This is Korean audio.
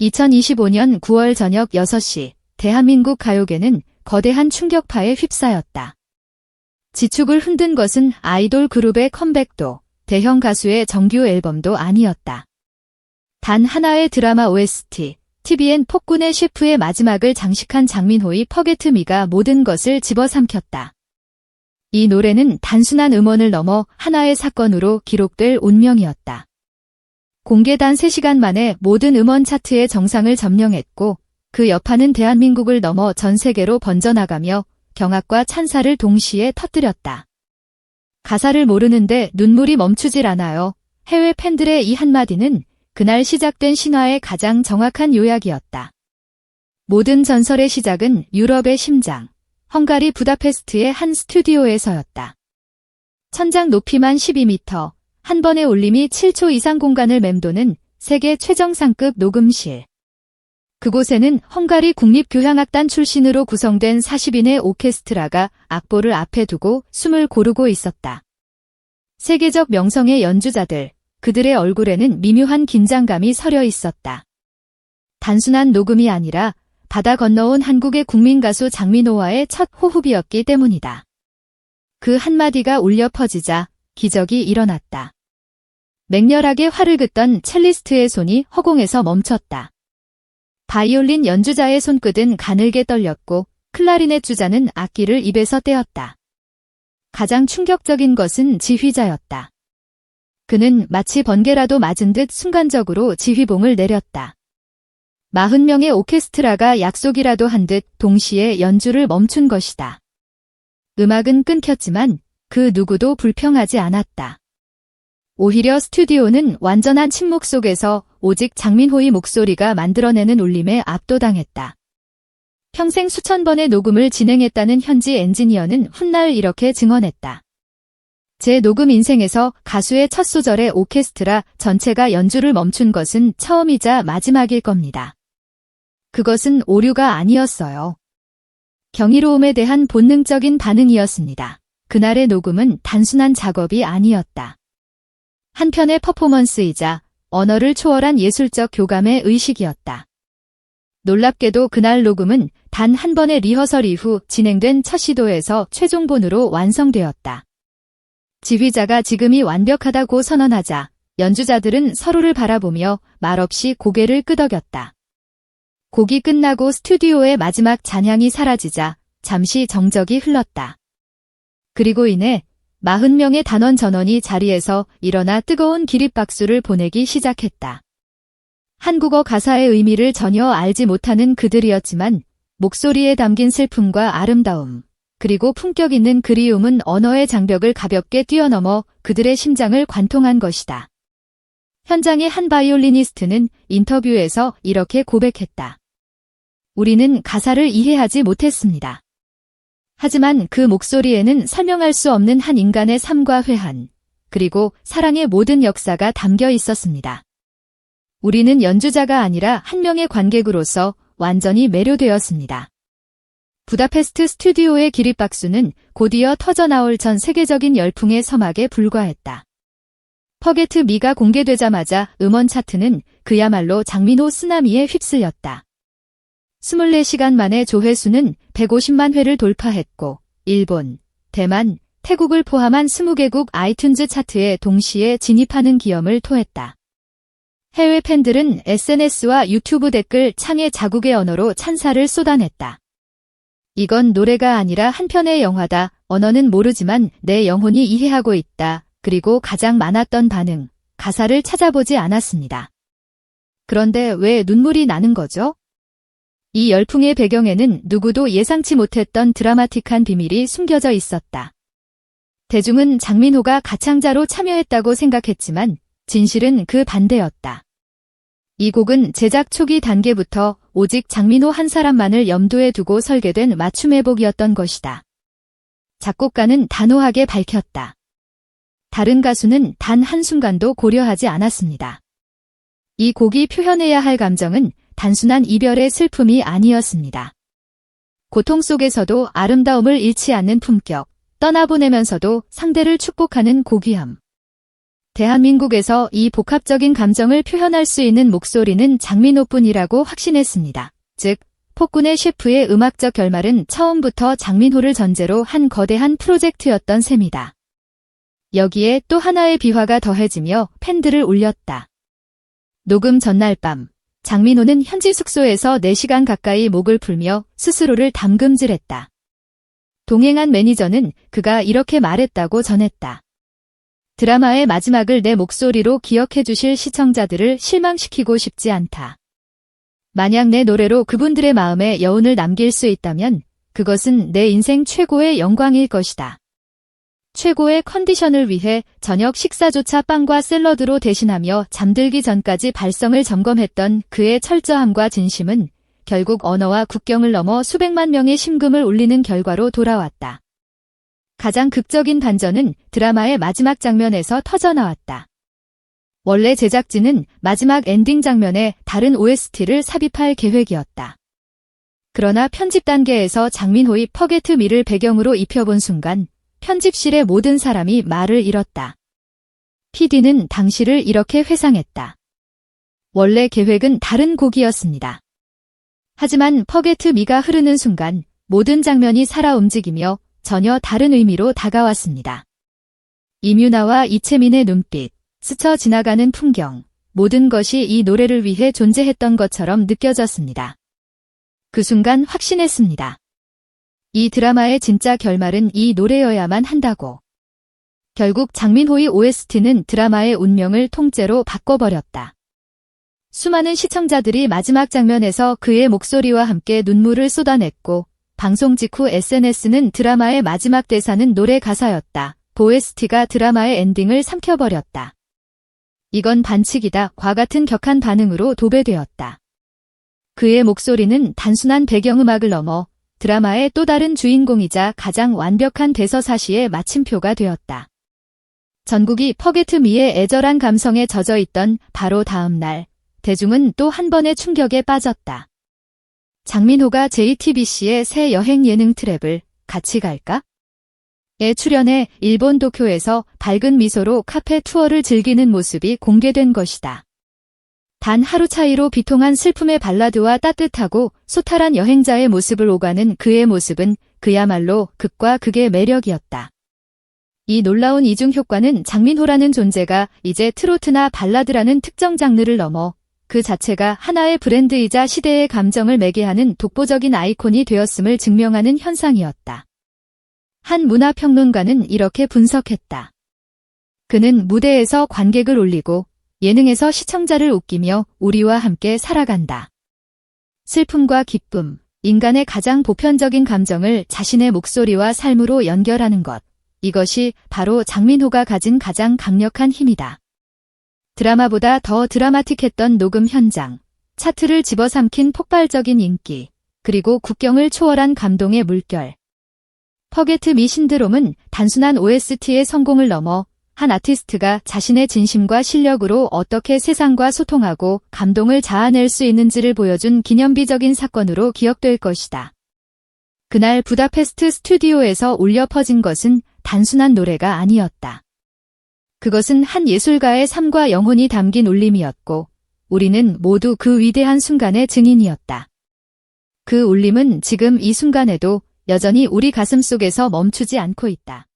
2025년 9월 저녁 6시 대한민국 가요계는 거대한 충격파에 휩싸였다. 지축을 흔든 것은 아이돌 그룹의 컴백도 대형 가수의 정규 앨범도 아니었다. 단 하나의 드라마 OST, TVN 폭군의 셰프의 마지막을 장식한 장민호의 퍼게트미가 모든 것을 집어삼켰다. 이 노래는 단순한 음원을 넘어 하나의 사건으로 기록될 운명이었다. 공개단 3시간 만에 모든 음원 차트의 정상을 점령했고 그 여파는 대한민국을 넘어 전 세계로 번져나가며 경악과 찬사를 동시에 터뜨렸다. 가사를 모르는데 눈물이 멈추질 않아요. 해외 팬들의 이 한마디는 그날 시작된 신화의 가장 정확한 요약이었다. 모든 전설의 시작은 유럽의 심장, 헝가리 부다페스트의 한 스튜디오에서였다. 천장 높이만 12m, 한 번의 올림이 7초 이상 공간을 맴도는 세계 최정상급 녹음실. 그곳에는 헝가리 국립교향악단 출신으로 구성된 40인의 오케스트라가 악보를 앞에 두고 숨을 고르고 있었다. 세계적 명성의 연주자들, 그들의 얼굴에는 미묘한 긴장감이 서려 있었다. 단순한 녹음이 아니라 바다 건너온 한국의 국민 가수 장민호와의 첫 호흡이었기 때문이다. 그 한마디가 울려 퍼지자 기적이 일어났다. 맹렬하게 활을 긋던 첼리스트의 손이 허공에서 멈췄다. 바이올린 연주자의 손끝은 가늘게 떨렸고 클라리넷 주자는 악기를 입에서 떼었다. 가장 충격적인 것은 지휘자였다. 그는 마치 번개라도 맞은 듯 순간적으로 지휘봉을 내렸다. 40명의 오케스트라가 약속이라도 한 듯 동시에 연주를 멈춘 것이다. 음악은 끊겼지만 그 누구도 불평하지 않았다. 오히려 스튜디오는 완전한 침묵 속에서 오직 장민호의 목소리가 만들어내는 울림에 압도당했다. 평생 수천 번의 녹음을 진행했다는 현지 엔지니어는 훗날 이렇게 증언했다. 제 녹음 인생에서 가수의 첫 소절에 오케스트라 전체가 연주를 멈춘 것은 처음이자 마지막일 겁니다. 그것은 오류가 아니었어요. 경이로움에 대한 본능적인 반응이었습니다. 그날의 녹음은 단순한 작업이 아니었다. 한편의 퍼포먼스이자 언어를 초월한 예술적 교감의 의식이었다. 놀랍게도 그날 녹음은 단 한 번의 리허설 이후 진행된 첫 시도에서 최종본으로 완성되었다. 지휘자가 지금이 완벽하다고 선언하자 연주자들은 서로를 바라보며 말없이 고개를 끄덕였다. 곡이 끝나고 스튜디오의 마지막 잔향이 사라지자 잠시 정적이 흘렀다. 그리고 이내 40명의 단원 전원이 자리에서 일어나 뜨거운 기립박수를 보내기 시작했다. 한국어 가사의 의미를 전혀 알지 못하는 그들이었지만 목소리에 담긴 슬픔과 아름다움, 그리고 품격 있는 그리움은 언어의 장벽을 가볍게 뛰어넘어 그들의 심장을 관통한 것이다. 현장의 한 바이올리니스트는 인터뷰에서 이렇게 고백했다. 우리는 가사를 이해하지 못했습니다. 하지만 그 목소리에는 설명할 수 없는 한 인간의 삶과 회한, 그리고 사랑의 모든 역사가 담겨 있었습니다. 우리는 연주자가 아니라 한 명의 관객으로서 완전히 매료되었습니다. 부다페스트 스튜디오의 기립박수는 곧이어 터져나올 전 세계적인 열풍의 서막에 불과했다. 퍼게트 미가 공개되자마자 음원 차트는 그야말로 장민호 쓰나미에 휩쓸렸다. 24시간 만에 조회수는 150만 회를 돌파했고 일본, 대만, 태국을 포함한 20개국 아이튠즈 차트에 동시에 진입하는 기염을 토했다. 해외 팬들은 SNS와 유튜브 댓글 창의 자국의 언어로 찬사를 쏟아냈다. 이건 노래가 아니라 한 편의 영화다. 언어는 모르지만 내 영혼이 이해하고 있다. 그리고 가장 많았던 반응, 가사를 찾아보지 않았습니다. 그런데 왜 눈물이 나는 거죠? 이 열풍의 배경에는 누구도 예상치 못했던 드라마틱한 비밀이 숨겨져 있었다. 대중은 장민호가 가창자로 참여했다고 생각했지만 진실은 그 반대였다. 이 곡은 제작 초기 단계부터 오직 장민호 한 사람만을 염두에 두고 설계된 맞춤회복이었던 것이다. 작곡가는 단호하게 밝혔다. 다른 가수는 단 한순간도 고려하지 않았습니다. 이 곡이 표현해야 할 감정은 단순한 이별의 슬픔이 아니었습니다. 고통 속에서도 아름다움을 잃지 않는 품격, 떠나보내면서도 상대를 축복하는 고귀함. 대한민국에서 이 복합적인 감정을 표현할 수 있는 목소리는 장민호뿐이라고 확신했습니다. 즉, 폭군의 셰프의 음악적 결말은 처음부터 장민호를 전제로 한 거대한 프로젝트였던 셈이다. 여기에 또 하나의 비화가 더해지며 팬들을 울렸다. 녹음 전날 밤, 장민호는 현지 숙소에서 4시간 가까이 목을 풀며 스스로를 담금질했다. 동행한 매니저는 그가 이렇게 말했다고 전했다. 드라마의 마지막을 내 목소리로 기억해 주실 시청자들을 실망시키고 싶지 않다. 만약 내 노래로 그분들의 마음에 여운을 남길 수 있다면 그것은 내 인생 최고의 영광일 것이다. 최고의 컨디션을 위해 저녁 식사조차 빵과 샐러드로 대신하며 잠들기 전까지 발성을 점검했던 그의 철저함과 진심은 결국 언어와 국경을 넘어 수백만 명의 심금을 울리는 결과로 돌아왔다. 가장 극적인 반전은 드라마의 마지막 장면에서 터져나왔다. 원래 제작진은 마지막 엔딩 장면에 다른 OST를 삽입할 계획이었다. 그러나 편집 단계에서 장민호의 퍼게트 미를 배경으로 입혀본 순간 편집실의 모든 사람이 말을 잃었다. PD는 당시를 이렇게 회상했다. 원래 계획은 다른 곡이었습니다. 하지만 퍼게트 미가 흐르는 순간 모든 장면이 살아 움직이며 전혀 다른 의미로 다가왔습니다. 이뮤나와 이채민의 눈빛, 스쳐 지나가는 풍경, 모든 것이 이 노래를 위해 존재했던 것처럼 느껴졌습니다. 그 순간 확신했습니다. 이 드라마의 진짜 결말은 이 노래여야만 한다고. 결국 장민호의 OST는 드라마의 운명을 통째로 바꿔버렸다. 수많은 시청자들이 마지막 장면에서 그의 목소리와 함께 눈물을 쏟아냈고 방송 직후 SNS는 드라마의 마지막 대사는 노래 가사였다. OST가 드라마의 엔딩을 삼켜버렸다. 이건 반칙이다. 과 같은 격한 반응으로 도배되었다. 그의 목소리는 단순한 배경음악을 넘어 드라마의 또 다른 주인공이자 가장 완벽한 대서사시의 마침표가 되었다. 전국이 퍼게트 미의 애절한 감성에 젖어 있던 바로 다음 날, 대중은 또 한 번의 충격에 빠졌다. 장민호가 JTBC의 새 여행 예능 트랩을 같이 갈까? 에 출연해 일본 도쿄에서 밝은 미소로 카페 투어를 즐기는 모습이 공개된 것이다. 단 하루 차이로 비통한 슬픔의 발라드와 따뜻하고 소탈한 여행자의 모습을 오가는 그의 모습은 그야말로 극과 극의 매력이었다. 이 놀라운 이중 효과는 장민호라는 존재가 이제 트로트나 발라드라는 특정 장르를 넘어 그 자체가 하나의 브랜드이자 시대의 감정을 매개하는 독보적인 아이콘이 되었음을 증명하는 현상이었다. 한 문화평론가는 이렇게 분석했다. 그는 무대에서 관객을 올리고 예능에서 시청자를 웃기며 우리와 함께 살아간다. 슬픔과 기쁨, 인간의 가장 보편적인 감정을 자신의 목소리와 삶으로 연결하는 것. 이것이 바로 장민호가 가진 가장 강력한 힘이다. 드라마보다 더 드라마틱했던 녹음 현장, 차트를 집어삼킨 폭발적인 인기, 그리고 국경을 초월한 감동의 물결. 퍼게트 미 신드롬은 단순한 OST의 성공을 넘어 한 아티스트가 자신의 진심과 실력으로 어떻게 세상과 소통하고 감동을 자아낼 수 있는지를 보여준 기념비적인 사건으로 기억될 것이다. 그날 부다페스트 스튜디오에서 울려 퍼진 것은 단순한 노래가 아니었다. 그것은 한 예술가의 삶과 영혼이 담긴 울림이었고, 우리는 모두 그 위대한 순간의 증인이었다. 그 울림은 지금 이 순간에도 여전히 우리 가슴 속에서 멈추지 않고 있다.